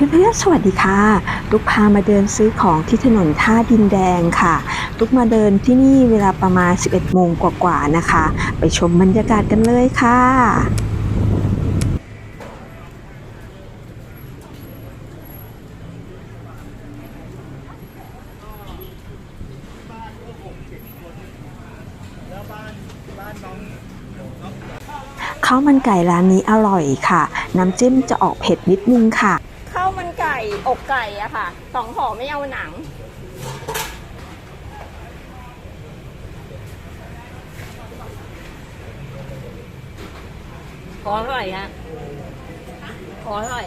เพื่อนๆสวัสดีค่ะ ลูกพามาเดินซื้อของที่ถนนท่าดินแดงค่ะ ลูกมาเดินที่นี่เวลาประมาณ 11 โมงกว่าๆนะคะ ไปชมบรรยากาศกันเลยค่ะข้าวมันไก่ร้านนี้อร่อยค่ะ น้ำจิ้มจะออกเผ็ดนิดนึงค่ะาวมันไก่อกไก่อะค่ะสองห่อไม่เอาหนัง ขอเท่าไหร่ฮะขอเท่าไ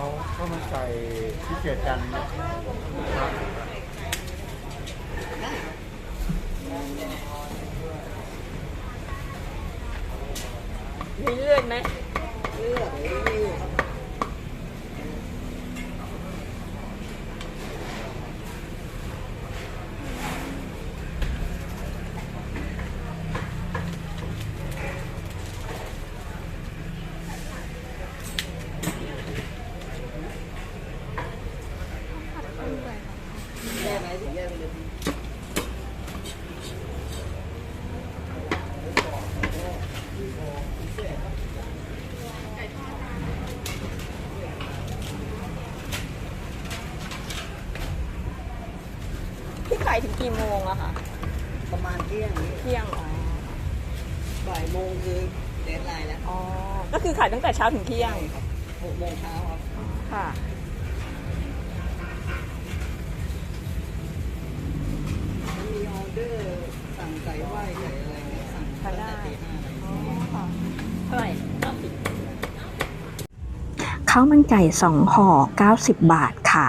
เอาข้าวมันไก่พิเศษกันนะครับมีเลือดไหมแย่ไหมถึงแย่ไปเลย ที่ขาย ถึงกี่โมงอะค่ะ ประมาณเที่ยงนี้เที่ยงอ๋อบ่ายโมงคือเดทไลน์แล้วอ๋อก็คือขายตั้งแต่เช้าถึงเที่ยงหกโมงเช้าครับค่ะมันมีออเดอร์สั่งไก่ไหว้ไก่อะไรเงี้ยสั่งทานได้ตั้งแต่ตีห้าอะไรเงี้ยอ๋อค่ะเท่าไหร่เก้าสิบข้าวมันไก่2ห่อ90 บาทค่ะ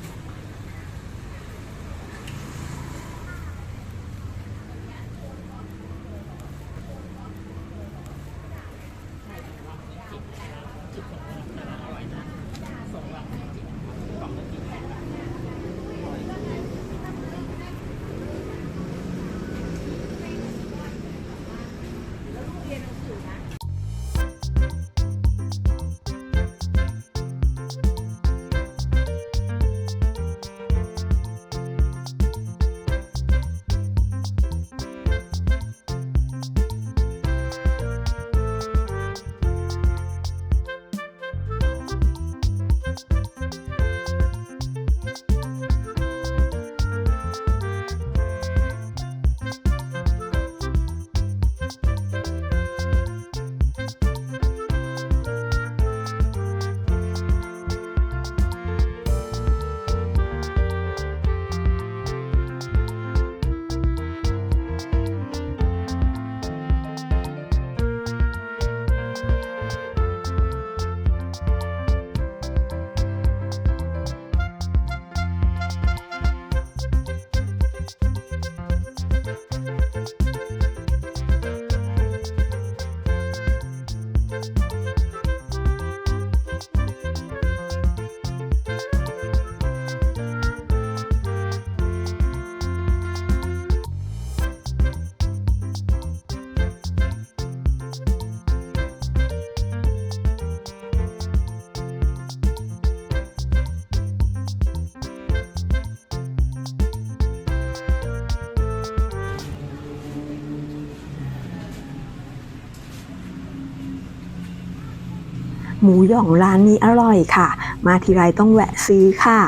หมูหย่องร้านนี้อร่อยค่ะ มาทีไรต้องแวะซื้อค่ะ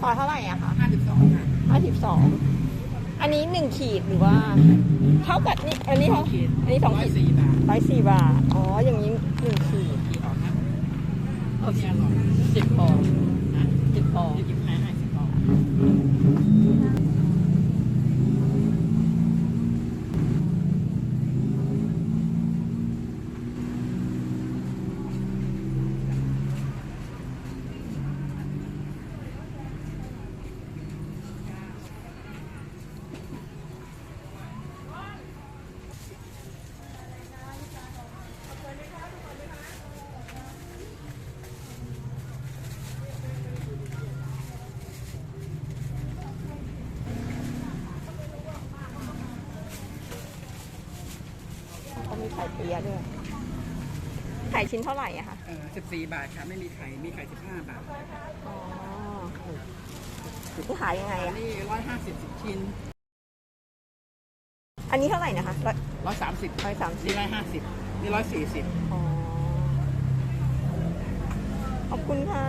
พอเท่าไหร่อะคะห้าสิบสองค่ะห้าสิบสองอันนี้หนึ่งขีดหรือว่า เท่ากับนี่อันนี้เท่าอันนี้สองร้อยขีดสี่บาทร้อยสี่บาทอ๋อ อย่างนี้หนึ่งขีดกี่ออกครับเอาเนี่ยอร่อยสิบพอนะสิบพอหยิบให้ให้สิบพอ เขามีไข่เปี ยะด้วยไข่ชิ้นเท่าไหร่อะคะเออสิบสี่บาทค่ะไม่มีไข่มีไข่สิบห้าบาทอ๋อนี่ขายยังไงอันอะนี้ร้อยห้าสิบสิบชิ้นอันนี้เท่าไหร่นะคะร้อยร้อยสามสิบร้อยสามสิบนี่ร้อยห้าสิบนี่ร้อยสี่สิบอ๋อขอบคุณค่ะ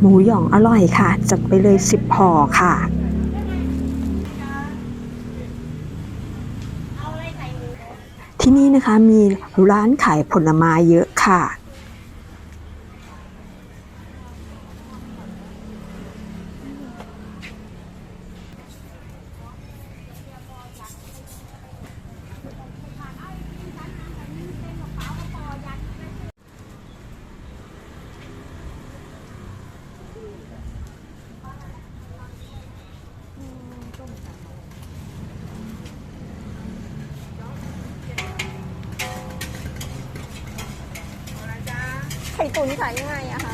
หมูหย่องอร่อยค่ะ จัดไปเลย 10ห่อค่ะ ที่นี่นะคะมีร้านขายผลไม้เยอะค่ะ ตุ๋นขายยังไงอะคะ